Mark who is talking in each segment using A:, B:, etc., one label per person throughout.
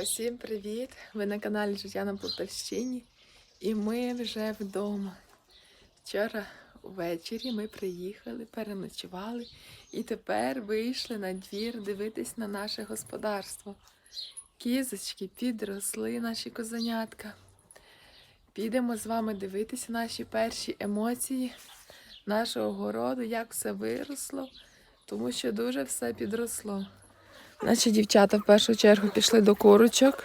A: Усім привіт! Ви на каналі Життя на Полтавщині і ми вже вдома. Вчора ввечері ми приїхали, переночували і тепер вийшли на двір дивитись на наше господарство. Кізочки підросли наші козенятка. Підемо з вами дивитися наші перші емоції нашого городу, як все виросло, тому що дуже все підросло. Наші дівчата в першу чергу пішли до курочок.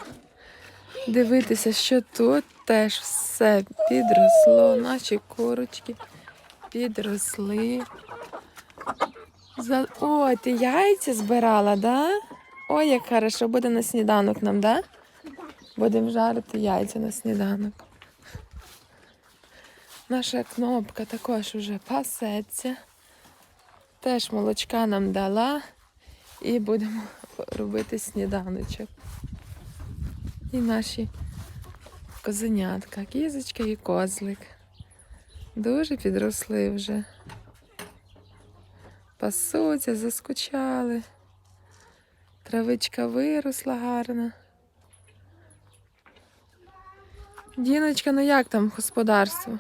A: Дивитися, що тут теж все підросло. Наші курочки підросли. За... О, ти яйця збирала, да? Ой, як хорошо, буде на сніданок нам, да? Будемо жарити яйця на сніданок. Наша кнопка також вже пасеться. Теж молочка нам дала. І будемо робити сніданочок. І наші козенятка, кізочка і козлик. Дуже підросли вже. Пасуться, заскучали. Травичка виросла гарна. Діночка, ну як там господарство?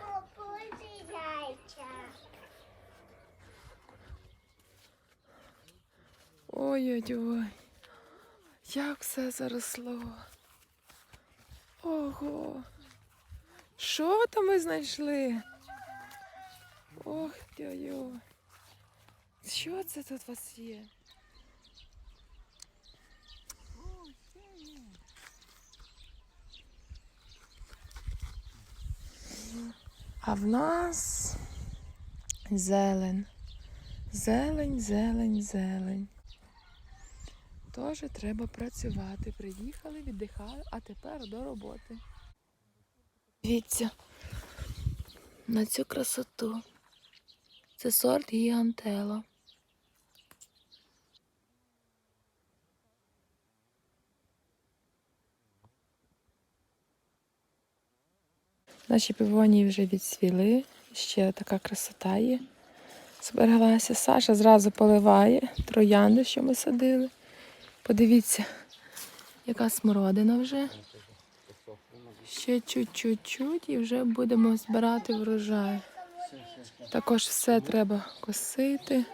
A: Ой-ой-ой. Як все заросло. Ого. Що там ми знайшли? Ох, ой-ой. Що це тут у вас є? А в нас зелень. Зелень, зелень, зелень. Тоже треба працювати. Приїхали, віддихали, а тепер до роботи. Дивіться на цю красоту. Це сорт гігантела. Наші півонії вже відсвіли. Ще така красота є. Збереглася. Саша зразу поливає троянди, що ми садили. Подивіться, яка смородина вже. Ще чуть-чуть-чуть і вже будемо збирати врожай. Також все треба косити.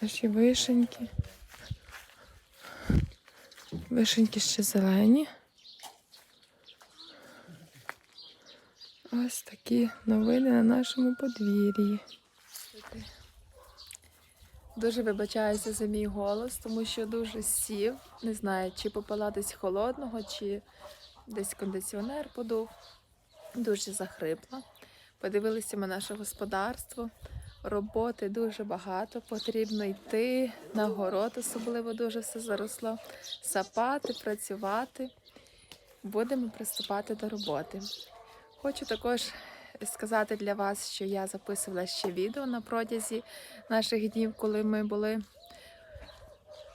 A: Наші вишеньки. Вишеньки ще зелені. Ось такі новини на нашому подвір'ї. Дуже вибачаюся за мій голос, тому що дуже сів. Не знаю, чи попила десь холодного, чи десь кондиціонер подув. Дуже захрипла. Подивилися ми наше господарство. Роботи дуже багато. Потрібно йти на город, особливо дуже все заросло. Сапати, працювати. Будемо приступати до роботи. Хочу також сказати для вас, що я записувала ще відео на протязі наших днів, коли ми були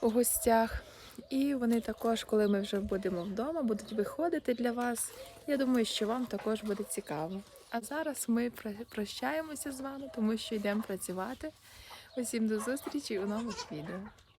A: у гостях. І вони також, коли ми вже будемо вдома, будуть виходити для вас. Я думаю, що вам також буде цікаво. А зараз ми прощаємося з вами, тому що йдемо працювати. Усім до зустрічі у нових відео.